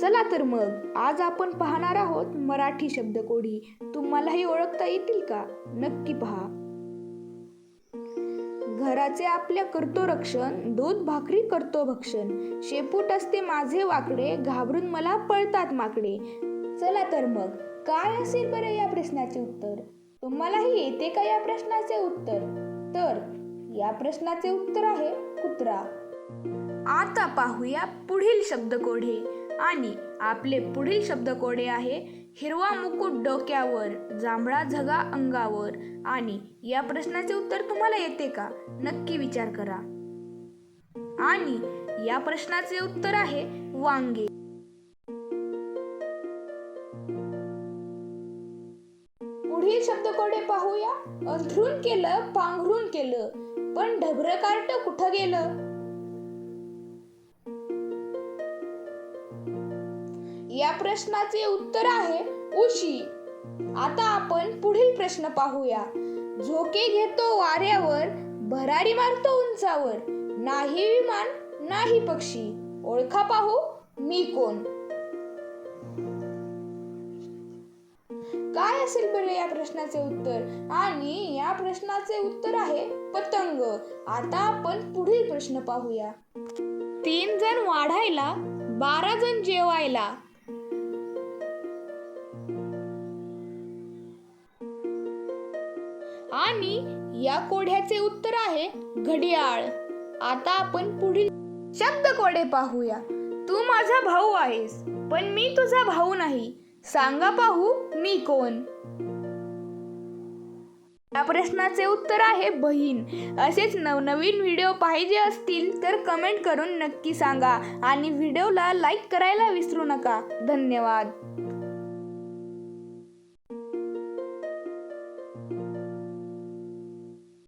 चला तर मग आज आपण पाहणार आहोत मराठी शब्दकोडी. तुम्हालाही ओळखता येतील का? नक्की पहा. घराचे आपल्या करतो रक्षण दूध भाकरी करतो भक्षण. शेपूट असते माझे वाकडे घाबरून मला पळतात माकडे. चला तर मग काय असेल बरं या प्रश्नाचे उत्तर? तुम्हालाही येते का या प्रश्नाचे उत्तर? तर या प्रश्नाचे उत्तर आहे कुत्रा. आता पाहूया पुढील शब्दकोडे आणि आपले पुढील शब्दकोडे आहे हिरवा मुकुट डोक्यावर जांभळा झगा अंगावर. आणि या प्रश्नाचे उत्तर तुम्हाला येते का? नक्की विचार करा. आणि या प्रश्नाचे उत्तर आहे वांगे. पुढील शब्दकोडे पाहूया. अंथरून केलं पांघरून केलं. पण ढबरं कार्ट कुठं गेलं? या प्रश्नाचे उत्तर आहे उशी. आता आपण पुढील प्रश्न पाहूया. झोके घेतो वाऱ्यावर भरारी मारतो उंचावर. नाही विमान नाही पक्षी. ओळखा पाहू मी कोण? काय असेल बरे या प्रश्नाचे उत्तर? आणि या प्रश्नाचे उत्तर आहे पतंग. आता आपण पुढील प्रश्न पाहूया. तीन जण वाढायला बारा जण जेवायला. आणि या कोड्याचे उत्तर आहे घडियाळ. आता आपण पुढील शब्द कोडे पाहूया. तू माझा भाऊ आहेस पण मी तुझा भाऊ नाही. सांगा पाहू मी कोण? या प्रश्नाचे उत्तर आहे बहीण. असेच नवनवीन व्हिडिओ पाहिजे असतील तर कमेंट करून नक्की सांगा आणि व्हिडिओला लाईक करायला विसरू नका. धन्यवाद.